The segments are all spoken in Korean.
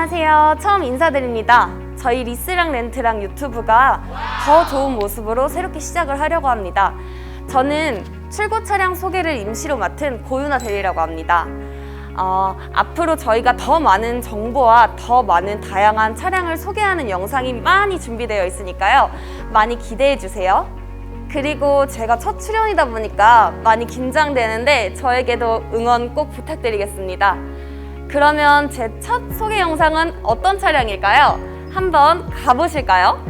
안녕하세요. 처음 인사드립니다. 저희 리스랑 렌트랑 유튜브가 더 좋은 모습으로 새롭게 시작을 하려고 합니다. 저는 출고 차량 소개를 임시로 맡은 고윤아 대리라고 합니다. 어, 앞으로 저희가 더 많은 정보와 더 많은 다양한 차량을 소개하는 영상이 많이 준비되어 있으니까요. 많이 기대해 주세요. 그리고 제가 첫 출연이다 보니까 많이 긴장되는데 저에게도 응원 꼭 부탁드리겠습니다. 그러면 제 첫 소개 영상은 어떤 차량일까요? 한번 가보실까요?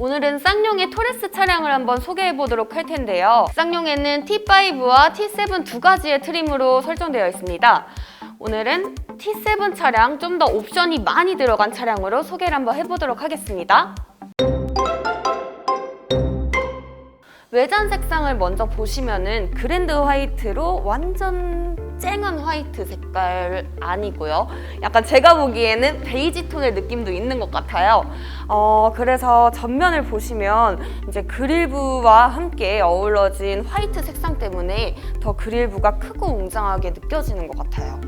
오늘은 쌍용의 토레스 차량을 한번 소개해 보도록 할 텐데요. 쌍용에는 T5와 T7 두 가지의 트림으로 설정되어 있습니다. 오늘은 T7 차량 좀 더 옵션이 많이 들어간 차량으로 소개를 한번 해보도록 하겠습니다. 외장 색상을 먼저 보시면은 그랜드 화이트로 완전 쨍한 화이트 색깔 아니고요. 약간 제가 보기에는 베이지 톤의 느낌도 있는 것 같아요. 어, 그래서 전면을 보시면 이제 그릴부와 함께 어우러진 화이트 색상 때문에 더 그릴부가 크고 웅장하게 느껴지는 것 같아요.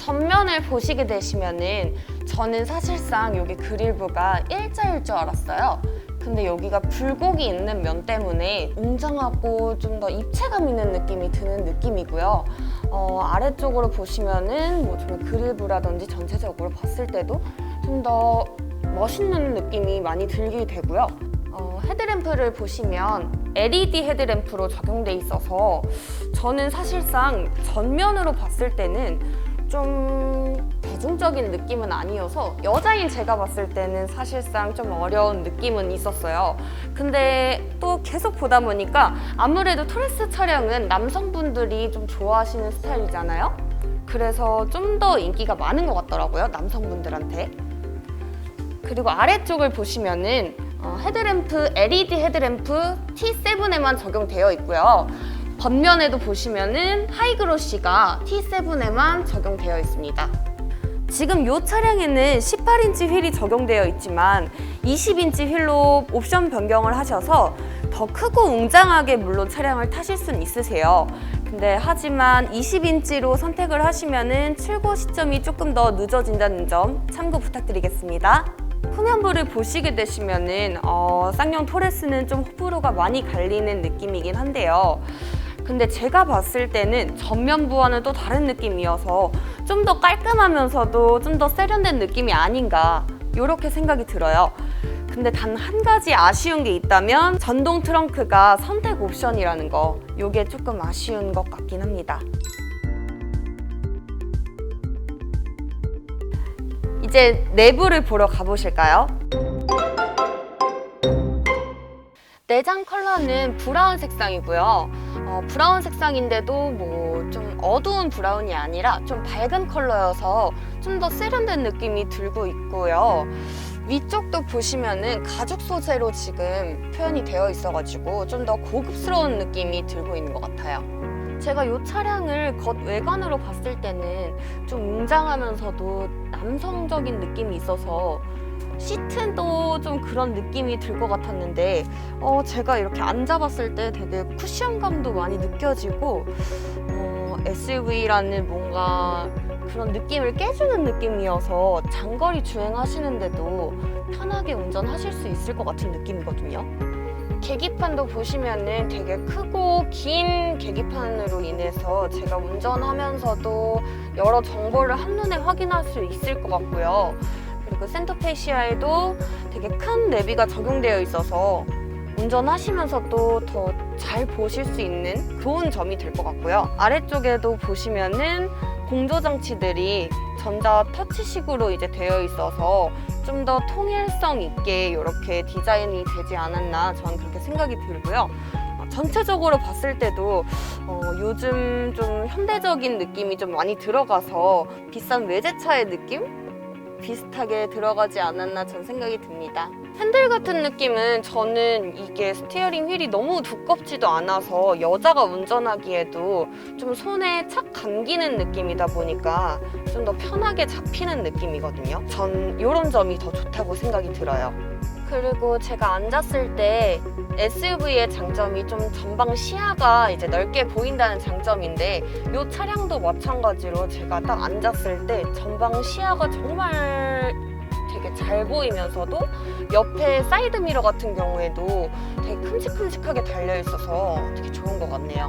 어, 전면을 보시게 되시면은 저는 사실상 여기 그릴부가 일자일 줄 알았어요. 근데 여기가 굴곡이 있는 면 때문에 웅장하고 좀 더 입체감 있는 느낌이 드는 느낌이고요. 어, 아래쪽으로 보시면은 뭐 정말 그릴부라든지 전체적으로 봤을 때도 좀 더 멋있는 느낌이 많이 들게 되고요. 어, 헤드램프를 보시면 LED 헤드램프로 적용돼 있어서 저는 사실상 전면으로 봤을 때는 좀 대중적인 느낌은 아니어서 여자인 제가 봤을 때는 사실상 좀 어려운 느낌은 있었어요. 근데 또 계속 보다 보니까 아무래도 토레스 차량은 남성분들이 좀 좋아하시는 스타일이잖아요. 그래서 좀 더 인기가 많은 것 같더라고요, 남성분들한테. 그리고 아래쪽을 보시면은 어, 헤드램프 LED 헤드램프 T7에만 적용되어 있고요. 겉면에도 보시면은 하이그로시가 T7에만 적용되어 있습니다. 지금 이 차량에는 18인치 휠이 적용되어 있지만 20인치 휠로 옵션 변경을 하셔서 더 크고 웅장하게 물론 차량을 타실 수는 있으세요. 근데 하지만 20인치로 선택을 하시면은 출고 시점이 조금 더 늦어진다는 점 참고 부탁드리겠습니다. 후면부를 보시게 되시면은 어, 쌍용 토레스는 좀 호불호가 많이 갈리는 느낌이긴 한데요. 근데 제가 봤을 때는 전면부와는 또 다른 느낌이어서 좀 더 깔끔하면서도 좀 더 세련된 느낌이 아닌가 이렇게 생각이 들어요. 근데 단 한 가지 아쉬운 게 있다면 전동 트렁크가 선택 옵션이라는 거 이게 조금 아쉬운 것 같긴 합니다. 이제 내부를 보러 가보실까요? 내장 컬러는 브라운 색상이고요. 어, 브라운 색상인데도 뭐 좀 어두운 브라운이 아니라 좀 밝은 컬러여서 좀 더 세련된 느낌이 들고 있고요. 위쪽도 보시면은 가죽 소재로 지금 표현이 되어 있어가지고 좀 더 고급스러운 느낌이 들고 있는 것 같아요. 제가 이 차량을 겉 외관으로 봤을 때는 좀 웅장하면서도 남성적인 느낌이 있어서 시트도 좀 그런 느낌이 들 것 같았는데 어, 제가 이렇게 앉아봤을 때 되게 쿠션감도 많이 느껴지고 어, SUV라는 뭔가 그런 느낌을 깨주는 느낌이어서 장거리 주행하시는데도 편하게 운전하실 수 있을 것 같은 느낌이거든요. 계기판도 보시면은 되게 크고 긴 계기판으로 인해서 제가 운전하면서도 여러 정보를 한눈에 확인할 수 있을 것 같고요. 그리고 센터페시아에도 되게 큰 내비가 적용되어 있어서 운전하시면서도 더 잘 보실 수 있는 좋은 점이 될 것 같고요. 아래쪽에도 보시면은 공조 장치들이 전자 터치식으로 이제 되어 있어서 좀 더 통일성 있게 이렇게 디자인이 되지 않았나 저는 그렇게 생각이 들고요. 어, 전체적으로 봤을 때도 어, 요즘 좀 현대적인 느낌이 좀 많이 들어가서 비싼 외제차의 느낌? 비슷하게 들어가지 않았나 전 생각이 듭니다. 핸들 같은 느낌은 저는 이게 스티어링 휠이 너무 두껍지도 않아서 여자가 운전하기에도 좀 손에 착 감기는 느낌이다 보니까 좀 더 편하게 잡히는 느낌이거든요. 전 이런 점이 더 좋다고 생각이 들어요. 그리고 제가 앉았을 때 SUV의 장점이 좀 전방 시야가 이제 넓게 보인다는 장점인데 이 차량도 마찬가지로 제가 딱 앉았을 때 전방 시야가 정말 되게 잘 보이면서도 옆에 사이드 미러 같은 경우에도 되게 큼직큼직하게 달려 있어서 되게 좋은 것 같네요.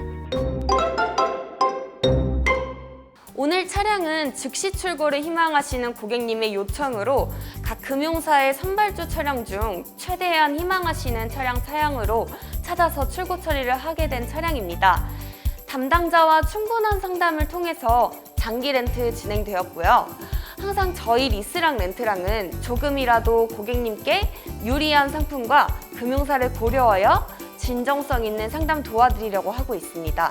오늘 차량은 즉시 출고를 희망하시는 고객님의 요청으로 각 금융사의 선발주 차량 중 최대한 희망하시는 차량 사양으로 찾아서 출고 처리를 하게 된 차량입니다. 담당자와 충분한 상담을 통해서 장기 렌트 진행되었고요. 항상 저희 리스랑 렌트랑은 조금이라도 고객님께 유리한 상품과 금융사를 고려하여 진정성 있는 상담 도와드리려고 하고 있습니다.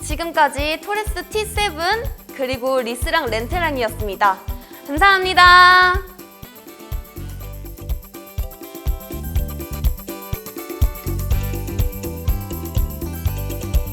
지금까지 토레스 T7 그리고 리스랑 렌트랑이었습니다. 감사합니다.